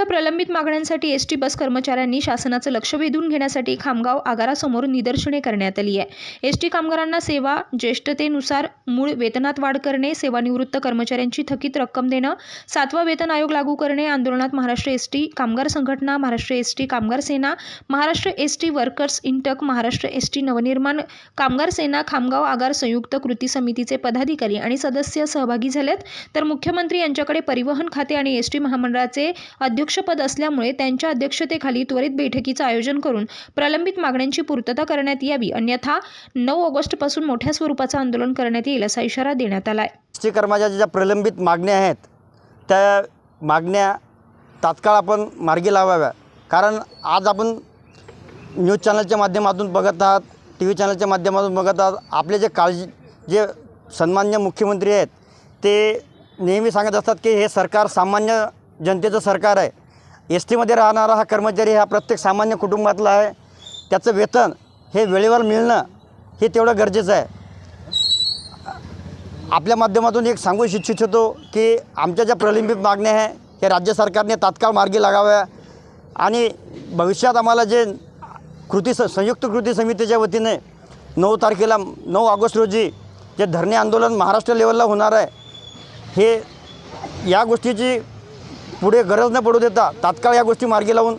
प्रलंबित मागण्यांसाठी S T bus कर्मचाऱ्यांनी शासनाचं लक्ष वेधून घेण्यासाठी खामगाव आगारासमोर निदर्शने करण्यात आली आहे. एस टी कामगारांना सेवा ज्येष्ठतेनुसार मूळ वेतनात वाढ करणे सेवानिवृत्त कर्मचाऱ्यांची थकीत रक्कम देणं सातवा वेतन आयोग लागू करणे आंदोलनात महाराष्ट्र एस टी कामगार संघटना Maharashtra S T Kamgar Sena Maharashtra S T workers INTUC Maharashtra S T Navnirman Kamgar Sena Khamgaon आगार संयुक्त कृती समितीचे पदाधिकारी आणि सदस्य सहभागी झालेत. तर मुख्यमंत्री यांच्याकडे परिवहन खाते आणि एस टी महामंडळाचे अध्यक्षपद असल्यामुळे त्यांच्या अध्यक्षतेखाली त्वरित बैठकीचं आयोजन करून प्रलंबित मागण्यांची पूर्तता करण्यात यावी. अन्यथा नऊ ऑगस्टपासून मोठ्या स्वरूपाचं आंदोलन करण्यात येईल असा इशारा देण्यात आला आहे एस कर्मचाऱ्याच्या ज्या प्रलंबित मागण्या आहेत त्या मागण्या तात्काळ आपण मार्गी लावाव्या. कारण आज आपण न्यूज चॅनलच्या माध्यमातून बघत आहात टी व्ही चॅनलच्या माध्यमातून बघत आहात आपले जे काळजी जे सन्मान्य मुख्यमंत्री आहेत ते नेहमी सांगत असतात की हे सरकार सामान्य जनतेचं सरकार आहे. एस टीमध्ये राहणारा हा कर्मचारी हा प्रत्येक सामान्य कुटुंबातला आहे. त्याचं वेतन हे वेळेवर मिळणं हे तेवढं गरजेचं आहे. आपल्या माध्यमातून एक सांगू इच्छित होतो की आमच्या ज्या प्रलंबित मागण्या आहे हे राज्य सरकारने तात्काळ मार्गी लागाव्या. आणि भविष्यात आम्हाला जे कृती स संयुक्त कृती समितीच्या वतीने नऊ तारखेला नऊ ऑगस्ट रोजी जे धरणे आंदोलन महाराष्ट्र लेवलला होणार आहे हे या गोष्टीची पुढे गरज न पडू देता तात्काळ या गोष्टी मार्गी लावून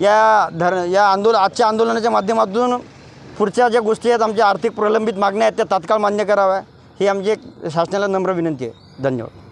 या धर या आंदोलन आजच्या आंदोलनाच्या माध्यमातून पुढच्या ज्या गोष्टी आहेत आमच्या आर्थिक प्रलंबित मागण्या आहेत त्या तात्काळ मान्य कराव्या ही आमची एक शासनाला नम्र विनंती आहे. धन्यवाद.